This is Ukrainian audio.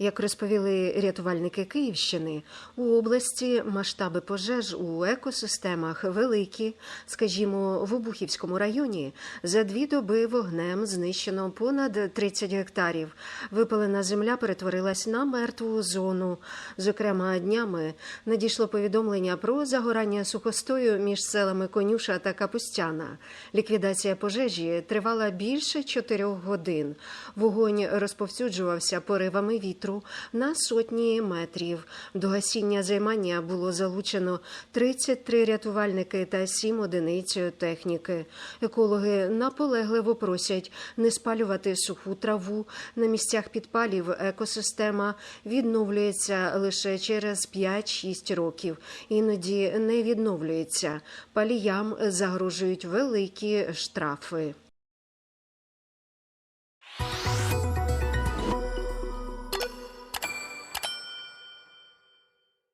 Як розповіли рятувальники Київщини, у області масштаби пожеж у екосистемах великі. Скажімо, в Обухівському районі за дві доби вогнем знищено понад 30 гектарів. Випалена земля перетворилась на мертву зону. Зокрема, днями надійшло повідомлення про загорання сухостою між селами Конюша та Капустяна. Ліквідація пожежі тривала більше чотирьох годин. Вогонь розповсюджувався поривами вітру на сотні метрів. До гасіння займання було залучено 33 рятувальники та 7 одиниць техніки. Екологи наполегливо просять не спалювати суху траву. На місцях підпалів екосистема відновлюється лише через 5-6 років. Іноді не відновлюється. Паліям загрожують великі штрафи.